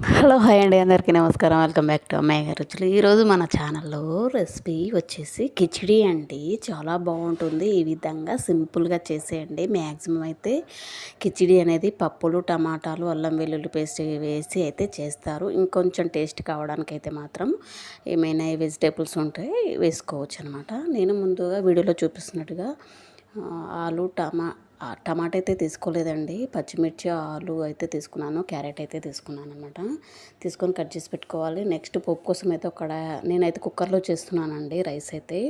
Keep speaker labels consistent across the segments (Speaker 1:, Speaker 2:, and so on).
Speaker 1: Hello hi అండి. అందరికీ నమస్కారం. వెల్కమ్ బ్యాక్ టు అమ్మాయి గారు రుచులు. ఈరోజు మన ఛానల్లో రెసిపీ వచ్చేసి కిచిడి అండి. చాలా బాగుంటుంది. ఈ విధంగా సింపుల్గా చేసేయండి. మ్యాక్సిమం అయితే కిచిడి అనేది పప్పులు టమాటాలు అల్లం వెల్లుల్లి పేస్ట్ వేసి అయితే చేస్తారు. ఇంకొంచెం టేస్ట్ కావడానికి అయితే మాత్రం ఏమైనా వెజిటేబుల్స్ ఉంటే వేసుకోవచ్చు అనమాట నేను ముందుగా వీడియోలో చూపిస్తున్నట్టుగా ఆలు టమా టమాటా అయితే తీసుకోలేదండి. పచ్చిమిర్చి ఆలు అయితే తీసుకున్నాను. క్యారెట్ అయితే తీసుకున్నాను అనమాట తీసుకొని కట్ చేసి పెట్టుకోవాలి. నెక్స్ట్ పోపు కోసం అయితే ఒక నేనైతే కుక్కర్లో చేస్తున్నానండి రైస్ అయితే.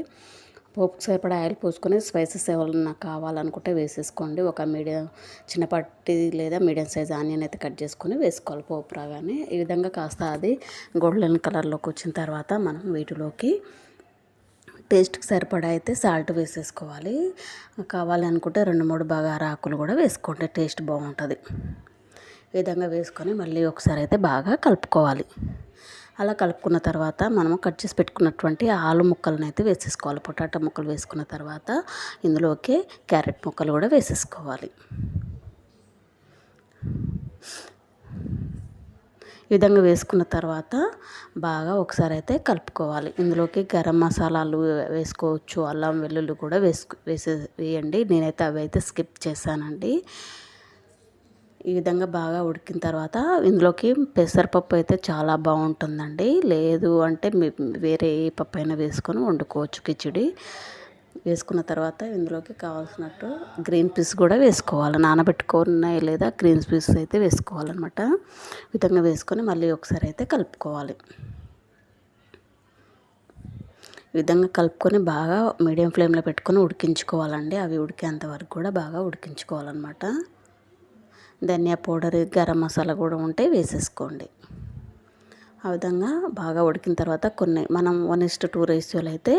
Speaker 1: పోపు సరిపడా ఆయిల్ పోసుకొని స్పైసెస్ ఎవరన్నా కావాలనుకుంటే వేసేసుకోండి. ఒక మీడియం చిన్నపట్టి లేదా మీడియం సైజ్ ఆనియన్ అయితే కట్ చేసుకొని వేసుకోవాలి పోపు రాగానే ఈ విధంగా కాస్త అది గోల్డెన్ కలర్లోకి వచ్చిన తర్వాత మనం వీటిలోకి టేస్ట్కి సరిపడా అయితే సాల్ట్ వేసేసుకోవాలి. కావాలనుకుంటే రెండు మూడు బగారా ఆకులు కూడా వేసుకోండి టేస్ట్ బాగుంటుంది. ఈ విధంగా వేసుకొని మళ్ళీ ఒకసారి అయితే బాగా కలుపుకోవాలి. అలా కలుపుకున్న తర్వాత మనము కట్ చేసి పెట్టుకున్నటువంటి ఆలు ముక్కలను అయితే వేసేసుకోవాలి. పొటాటో ముక్కలు వేసుకున్న తర్వాత ఇందులోకి క్యారెట్ ముక్కలు కూడా వేసేసుకోవాలి. ఈ విధంగా వేసుకున్న తర్వాత బాగా ఒకసారి అయితే కలుపుకోవాలి. ఇందులోకి గరం మసాలాలు వేసుకోవచ్చు అల్లం వెల్లుల్లి కూడా వేసుకు వేసే వేయండి. నేనైతే అవి అయితే స్కిప్ చేశానండి. ఈ విధంగా బాగా ఉడికిన తర్వాత ఇందులోకి పెసరపప్పు అయితే చాలా బాగుంటుందండి. లేదు అంటే వేరే ఏ పప్పు అయినా వేసుకొని వండుకోవచ్చు కిచిడి. వేసుకున్న తర్వాత ఇందులోకి కావాల్సినట్టు గ్రీన్ పీస్ కూడా వేసుకోవాలి. నానబెట్టుకున్నాయి లేదా గ్రీన్ పీస్ అయితే వేసుకోవాలన్నమాట. విధంగా వేసుకొని మళ్ళీ ఒకసారి అయితే కలుపుకోవాలి. విధంగా కలుపుకొని బాగా మీడియం ఫ్లేమ్లో పెట్టుకొని ఉడికించుకోవాలండి. అవి ఉడికేంత వరకు కూడా బాగా ఉడికించుకోవాలన్నమాట. ధనియా పౌడర్ గరం మసాలా కూడా ఉంటే వేసేసుకోండి. ఆ విధంగా బాగా ఉడికిన తర్వాత కొన్ని మనం వన్ ఇస్ట్ టూ రేషియోలు అయితే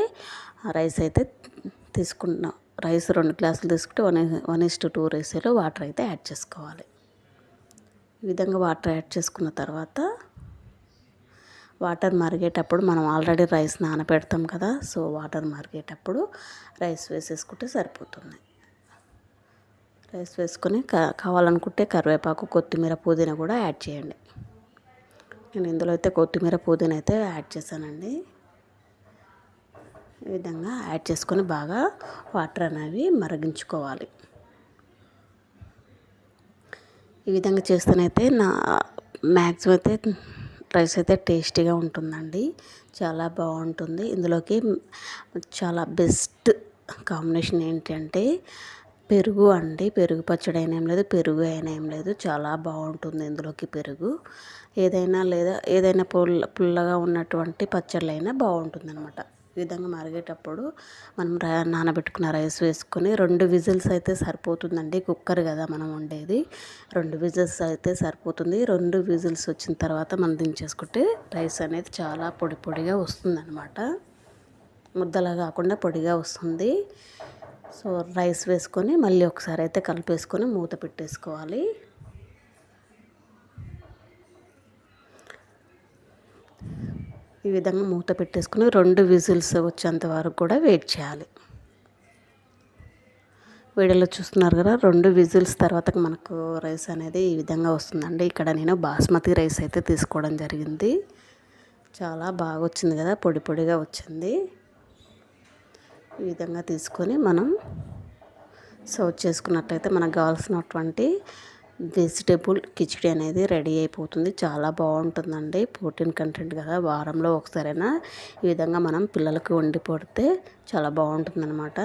Speaker 1: రైస్ అయితే తీసుకుంటున్నాం. రైస్ రెండు గ్లాసులు తీసుకుంటే one one is to two రేషియోలో వాటర్ అయితే యాడ్ చేసుకోవాలి. ఈ విధంగా వాటర్ యాడ్ చేసుకున్న తర్వాత వాటర్ మరిగేటప్పుడు మనం ఆల్రెడీ రైస్ నానబెడతాం కదా సో వాటర్ మరిగేటప్పుడు రైస్ వేసేసుకుంటే సరిపోతుంది. రైస్ వేసుకొని కావాలనుకుంటే కరివేపాకు కొత్తిమీర పుదీనా కూడా యాడ్ చేయండి. నేను ఇందులో అయితే కొత్తిమీర పుదీనా అయితే యాడ్ చేశానండి. ఈ విధంగా యాడ్ చేసుకొని బాగా వాటర్ అనేవి మరిగించుకోవాలి. ఈ విధంగా చేస్తేనైతే నా మ్యాక్సిమం అయితే రైస్ అయితే టేస్టీగా ఉంటుందండి. చాలా బాగుంటుంది. ఇందులోకి చాలా బెస్ట్ కాంబినేషన్ ఏంటంటే పెరుగు అండి. పెరుగు పచ్చడి అయినా ఏం లేదు పెరుగు అయినా ఏం లేదు. చాలా బాగుంటుంది ఇందులోకి పెరుగు. ఏదైనా లేదా ఏదైనా పుల్ల పుల్లగా ఉన్నటువంటి పచ్చళ్ళు అయినా బాగుంటుంది అనమాట ఈ విధంగా మరిగేటప్పుడు మనం నానబెట్టుకున్న రైస్ వేసుకొని రెండు విజిల్స్ అయితే సరిపోతుందండి. కుక్కర్ కదా మనం వండేది. రెండు విజిల్స్ అయితే సరిపోతుంది. రెండు విజిల్స్ వచ్చిన తర్వాత మనం దించేసుకుంటే రైస్ అనేది చాలా పొడి పొడిగా వస్తుందన్నమాట. ముద్దలా కాకుండా పొడిగా వస్తుంది. సో రైస్ వేసుకొని మళ్ళీ ఒకసారి అయితే కలిపేసుకొని మూత పెట్టేసుకోవాలి. ఈ విధంగా మూత పెట్టేసుకుని రెండు విజిల్స్ వచ్చేంత వరకు కూడా వెయిట్ చేయాలి. వీడియోలో చూస్తున్నారు కదా రెండు విజిల్స్ తర్వాత మనకు రైస్ అనేది ఈ విధంగా వస్తుందండి. ఇక్కడ నేను బాస్మతి రైస్ అయితే తీసుకోవడం జరిగింది. చాలా బాగా వచ్చింది కదా పొడి పొడిగా వచ్చింది. ఈ విధంగా తీసుకొని మనం సర్వ్ చేసుకున్నట్టయితే మనకు కావాల్సినటువంటి వెజిటేబుల్ కిచిడి అనేది రెడీ అయిపోతుంది. చాలా బాగుంటుందండి. ప్రోటీన్ కంటెంట్ కదా. వారంలో ఒకసారైనా ఈ విధంగా మనం పిల్లలకి వండి పడితే చాలా బాగుంటుందన్నమాట.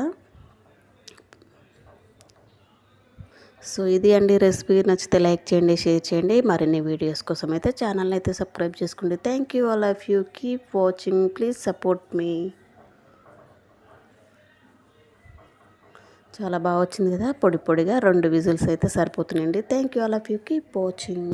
Speaker 1: సో ఇది అండి రెసిపీ. నచ్చితే లైక్ చేయండి షేర్ చేయండి. మరిన్ని వీడియోస్ కోసం అయితే ఛానల్ని అయితే సబ్స్క్రైబ్ చేసుకోండి thank you. All of you. Keep watching. Please support me. చాలా బాగా వచ్చింది కదా పొడి పొడిగా రెండు విజిల్స్ అయితే సరిపోతున్నాయండి. Thank you all of you keep watching